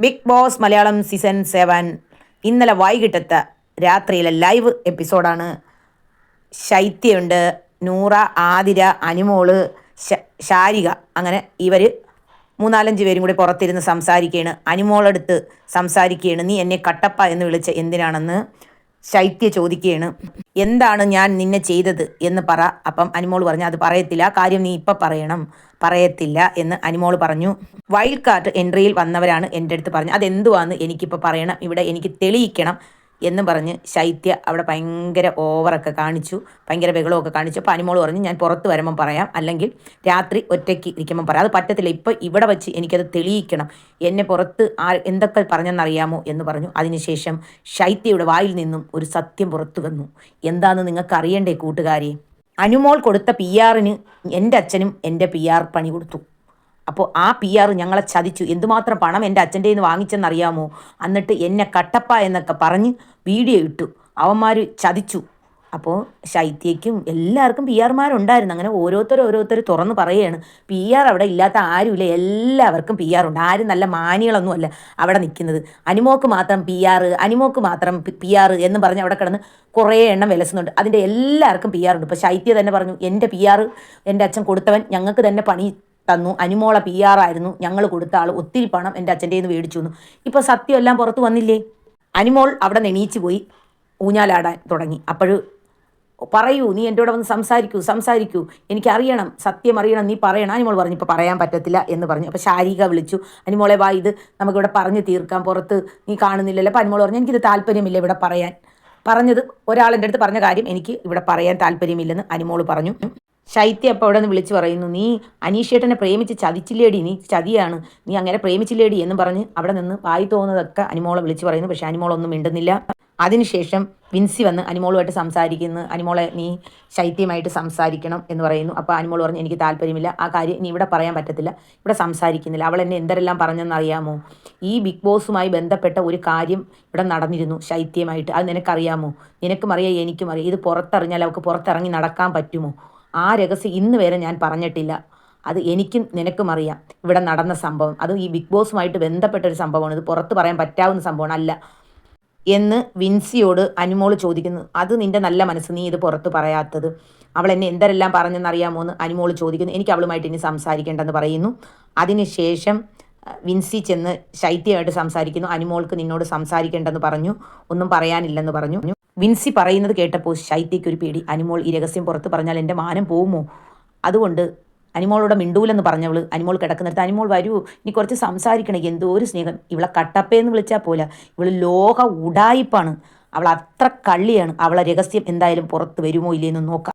Big Boss Malayalam season seven ഇന്നലെ വൈകിട്ടത്തെ രാത്രിയിലെ ലൈവ് എപ്പിസോഡാണ്. ശൈത്യമുണ്ട് നൂറ ആതിര അനുമോൾ ശാരിക അങ്ങനെ ഇവർ മൂന്നാലഞ്ച് പേരും കൂടി പുറത്തിരുന്ന് സംസാരിക്കുകയാണ്. അനുമോളെടുത്ത് സംസാരിക്കുകയാണ്. നീ എന്നെ കട്ടപ്പ എന്ന് വിളിച്ച എന്തിനാണെന്ന്. ശൈത്യ ചോദിക്കുകയാണ് എന്താണ് ഞാൻ നിന്നെ ചെയ്തത് എന്ന് പറ. അപ്പം അനിമോൾ പറഞ്ഞു അത് പറയത്തില്ല. കാര്യം നീ ഇപ്പം പറയണം. പറയത്തില്ല എന്ന് അനിമോൾ പറഞ്ഞു. വൈൽഡ് കാർഡ് എൻട്രിയിൽ വന്നവരാണ് എന്റെ അടുത്ത് പറഞ്ഞത് അതെന്തുവാന്ന് എനിക്കിപ്പോൾ പറയണം. ഇവിടെ എനിക്ക് തെളിയിക്കണം. എന്ന് പറഞ്ഞ് ശൈത്യ അവിടെ ഭയങ്കര ഓവറൊക്കെ കാണിച്ചു. ഭയങ്കര ബഹളമൊക്കെ കാണിച്ചു. അപ്പോൾ അനിമോൾ പറഞ്ഞു ഞാൻ പുറത്ത് വരുമ്പം പറയാം. അല്ലെങ്കിൽ രാത്രി ഒറ്റയ്ക്ക് ഇരിക്കുമ്പം പറയാം. അത് പറ്റത്തില്ല. ഇപ്പോൾ ഇവിടെ വെച്ച് എനിക്കത് തെളിയിക്കണം. എന്നെ പുറത്ത് ആ എന്തൊക്കെ പറഞ്ഞെന്നറിയാമോ എന്ന് പറഞ്ഞു. അതിനുശേഷം ശൈത്യയുടെ വായിൽ നിന്നും ഒരു സത്യം പുറത്തു വന്നു. എന്താണെന്ന് നിങ്ങൾക്ക് അറിയണ്ടേ കൂട്ടുകാരെ? അനുമോൾ കൊടുത്ത പി ആറിന് എന്റെ അച്ഛനും എന്റെ പി ആർ പണി കൊടുത്തു. അപ്പോൾ ആ പി ആർ ഞങ്ങളെ ചതിച്ചു. എന്തുമാത്രം പണം എന്റെ അച്ഛന്റെ നിന്ന് വാങ്ങിച്ചെന്നറിയാമോ? എന്നിട്ട് എന്നെ കട്ടപ്പ എന്നൊക്കെ പറഞ്ഞ് വീഡിയോ ഇട്ടു. അവന്മാർ ചതിച്ചു. അപ്പോൾ ശൈത്യയ്ക്കും എല്ലാവർക്കും പി ആർമാരുണ്ടായിരുന്നു അങ്ങനെ ഓരോരുത്തർ ഓരോരുത്തർ തുറന്ന് പറയുകയാണ് പി ആർ അവിടെ ഇല്ലാത്ത ആരുമില്ല. എല്ലാവർക്കും പി ഉണ്ട്. ആരും നല്ല മാനികളൊന്നുമല്ല അവിടെ നിൽക്കുന്നത്. അനിമോക്ക് മാത്രം പി ആർ അനിമോക്ക് മാത്രം പി ആർ എന്ന് പറഞ്ഞ് അവിടെ കിടന്ന് കുറേ എണ്ണം വിലസുന്നുണ്ട്. അതിന്റെ എല്ലാവർക്കും പി ഉണ്ട്. ഇപ്പോൾ ശൈത്യ തന്നെ പറഞ്ഞു എന്റെ പി ആർ എന്റെ അച്ഛൻ കൊടുത്തവൻ ഞങ്ങൾക്ക് തന്നെ പണി തന്നു. അനുമോള പി ആർ ആയിരുന്നു. ഞങ്ങൾ കൊടുത്ത ആൾ ഒത്തിരി പണം എന്റെ അച്ഛന്റെ നിന്ന് മേടിച്ചു തന്നു. ഇപ്പോൾ സത്യം എല്ലാം പുറത്ത് വന്നില്ലേ? അനുമോൾ അവിടെ നെണീച്ച് പോയി ഊഞ്ഞാലാടാൻ തുടങ്ങി. അപ്പോഴും പറയൂ നീ എന്റെ കൂടെ വന്ന് സംസാരിക്കൂ സംസാരിക്കൂ. എനിക്കറിയണം സത്യം അറിയണം നീ പറയണം. അനുമോൾ പറഞ്ഞു ഇപ്പോൾ പറയാൻ പറ്റത്തില്ല എന്ന് പറഞ്ഞു. അപ്പോൾ ശാരിക വിളിച്ചു അനുമോളെ വാ ഇത് നമുക്കിവിടെ പറഞ്ഞു തീർക്കാം. പുറത്ത് നീ കാണുന്നില്ലല്ലോ. അപ്പോൾ അനുമോൾ പറഞ്ഞു എനിക്കിത് താല്പര്യമില്ല ഇവിടെ പറയാൻ. പറഞ്ഞത് ഒരാളെന്റെ അടുത്ത് പറഞ്ഞ കാര്യം എനിക്ക് ഇവിടെ പറയാൻ താല്പര്യമില്ലെന്ന് അനുമോൾ പറഞ്ഞു. ശൈത്യ അപ്പോൾ അവിടെ നിന്ന് വിളിച്ച് പറയുന്നു നീ അനീഷേട്ടനെ പ്രേമിച്ച് ചതിച്ചില്ലേടി നീ ചതിയാണ് നീ അങ്ങനെ പ്രേമിച്ചില്ലേടി എന്ന് പറഞ്ഞ് അവിടെ നിന്ന് വായി തോന്നുന്നതൊക്കെ അനിമോളെ വിളിച്ചു പറയുന്നു പക്ഷേ അനിമോളൊന്നും മിണ്ടുന്നില്ല. അതിനുശേഷം വിൻസി വന്ന് അനിമോളുമായിട്ട് സംസാരിക്കുന്നു അനിമോളെ നീ ശൈത്യമായിട്ട് സംസാരിക്കണം എന്ന് പറയുന്നു. അപ്പോൾ അനിമോൾ പറഞ്ഞു എനിക്ക് താല്പര്യമില്ല ആ കാര്യം നീ ഇവിടെ പറയാൻ പറ്റത്തില്ല ഇവിടെ സംസാരിക്കുന്നില്ല അവൾ എന്നെ എന്തെല്ലാം പറഞ്ഞെന്നറിയാമോ? ഈ ബിഗ് ബോസുമായി ബന്ധപ്പെട്ട ഒരു കാര്യം ഇവിടെ നടന്നിരുന്നു ശൈത്യമായിട്ട് അത് നിനക്കറിയാമോ? നിനക്കും അറിയാം എനിക്കും അറിയാം ഇത് പുറത്തറിഞ്ഞാൽ അവൾക്ക് പുറത്തിറങ്ങി നടക്കാൻ പറ്റുമോ? ആ രഹസ്യം ഇന്ന് വരെ ഞാൻ പറഞ്ഞിട്ടില്ല. അത് എനിക്കും നിനക്കും അറിയാം. ഇവിടെ നടന്ന സംഭവം. അത് ഈ ബിഗ് ബോസുമായിട്ട് ബന്ധപ്പെട്ട ഒരു സംഭവമാണ്. ഇത് പുറത്ത് പറയാൻ പറ്റാവുന്ന സംഭവമാണ് അല്ല. എന്ന് വിൻസിയോട് അനുമോൾ ചോദിക്കുന്നു. അത് നിന്റെ നല്ല മനസ്സ്. നീ ഇത് പുറത്ത് പറയാത്തത്. അവൾ എന്നെ എന്തെല്ലാം പറഞ്ഞെന്നറിയാമോ എന്ന് അനുമോൾ ചോദിക്കുന്നു. എനിക്ക് അവളുമായിട്ട് ഇനി സംസാരിക്കേണ്ടെന്ന് പറയുന്നു. അതിനുശേഷം വിൻസി ചെന്ന് ശൈത്യമായിട്ട് സംസാരിക്കുന്നു. അനുമോൾക്ക് നിന്നോട് സംസാരിക്കേണ്ടെന്ന് പറഞ്ഞു. ഒന്നും പറയാനില്ലെന്ന് പറഞ്ഞു. വിൻസി പറയുന്നത് കേട്ടപ്പോൾ ശൈത്യയ്ക്ക് ഒരു പേടി. അനിമോൾ ഈ രഹസ്യം പുറത്ത് പറഞ്ഞാൽ എന്റെ മാനം പോകുമോ? അതുകൊണ്ട് അനിമോളോട് മിണ്ടൂലെന്ന് പറഞ്ഞവൾ അനിമോൾ കിടക്കുന്നിടത്ത് അനിമോൾ വരൂ ഇനി കുറച്ച് സംസാരിക്കണം എന്തോ ഒരു സ്നേഹം. ഇവളെ കട്ടപ്പയെന്ന് വിളിച്ചാൽ പോല ഇവൾ ലോക ഉടായിപ്പാണ്. അവൾ അത്ര കള്ളിയാണ്. അവളെ രഹസ്യം എന്തായാലും പുറത്ത് വരുമോ ഇല്ലയെന്ന് നോക്കാം.